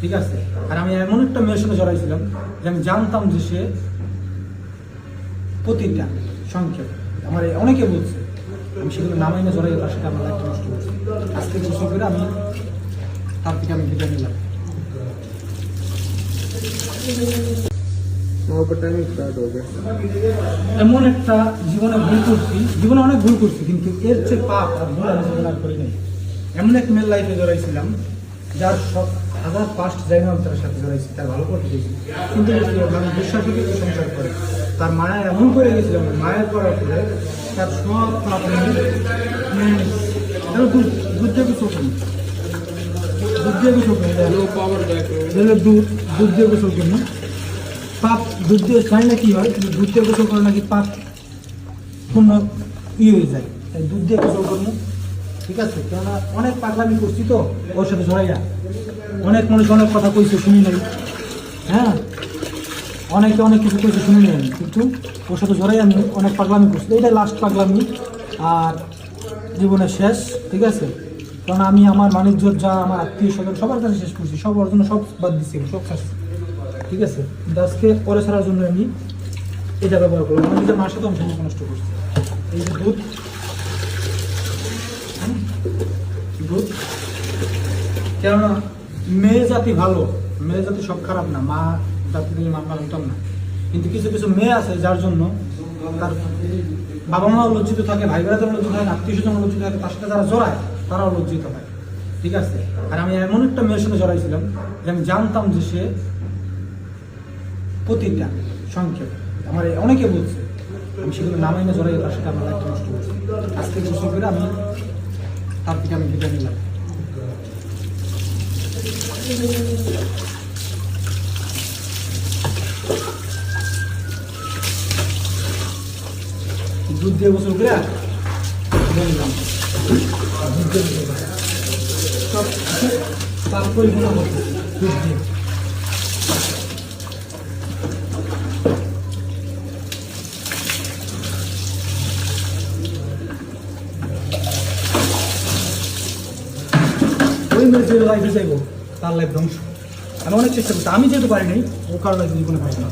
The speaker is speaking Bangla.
ঠিক আছে? আর আমি এমন একটা মেয়ের সাথে জড়াইছিলাম যে আমি জানতাম যে সে প্রতিটা সংক্ষেপ আমার অনেকে বলছে, আমি সেগুলো নামাই না জড়াই, তার সাথে আমার একটা নষ্ট করছি আজকে কিছু করে আমি তার থেকে আমি ভিডিও নিলাম। এমন একটা জীবনে ভুল করছি, জীবনে অনেক ভুল করছি, কিন্তু এর চেয়ে পাপ আর ভুল আমি জীবন আর করি নাই। এমন এক মেয়ের লাইফে জড়াইছিলাম, যার সব হাজার ফার্স্ট জায়গা আমি তার সাথে জড়াইছি তার ভালো করতে দিয়েছি কিন্তু মানুষ বিশ্বাসে কিন্তু সংসার করে। তার মায়া এমন করে গেছিল মায়ের করার পরে তার সব পাপ বুদ্ধে দুধ দুধ দিয়ে পাপ দুধ দিয়ে না হয় দুধ নাকি পাপ? ইয়ে হয়ে যায়। তাই দুধ দিয়ে ঠিক আছে? কেননা অনেক পাগলামি করছি তো ওর সাথে ঝড়াইয়া অনেক মানুষ অনেক কথা কইছে, শুনি নাই। হ্যাঁ? অনেকে অনেক কিছু কইছে, শুনি নাই। কিন্তু ওর সাথে জড়াই আমি অনেক পাগলামি করছি। এটাই লাস্ট পাগলামি। আর জীবনের শেষ, ঠিক আছে? কারণ আমি আমার বাণিজ্য যা আমার আত্মীয় স্বজন সবার কাছে শেষ করছি। সব অর্জন সব বাদ দিচ্ছি সব শেষ ঠিক আছে? আজকে পরে ছাড়ার জন্য আমি এটা ব্যবহার করলাম। আমি নিজের মার সাথে আমি সম্পর্ক নষ্ট করছি। এই যে দুধ। দুধ। কেননা মেয়ে জাতি ভালো, মেয়ে জাতি সব খারাপ না, মা জাতি থেকে মা পালতাম না। কিন্তু কিছু কিছু মেয়ে আছে যার জন্য তার বাবা মাও লজ্জিত থাকে, ভাই বোনেরা লজ্জিত থাকে আত্মীয় স্বজন লজ্জিত থাকে, তার সাথে যারা জড়ায়, তারাও লজ্জিত হয়। ঠিক আছে? আর আমি এমন একটা মেয়ের সাথে জড়াইছিলাম যে আমি জানতাম যে সে প্রতিটা সংক্ষেপ আমার অনেকে বলছে, আমি সেগুলো নামাই না জড়াই তার সাথে আমার লাইফটা নষ্ট করছি আজকে গোসল করে আমি তার থেকে আমি নিলাম। দুধ দিয়ে গোসল করে দুধ দিয়ে সব পাপ পরিপূর্ণ দিয়ে। ওই মেয়ে যে লাইফে যাইব। তার লাইফ ধ্বংস। আমি অনেক চেষ্টা করছি। আমি যেহেতু পারিনি ও কারও লাইফে জীবনে পারি না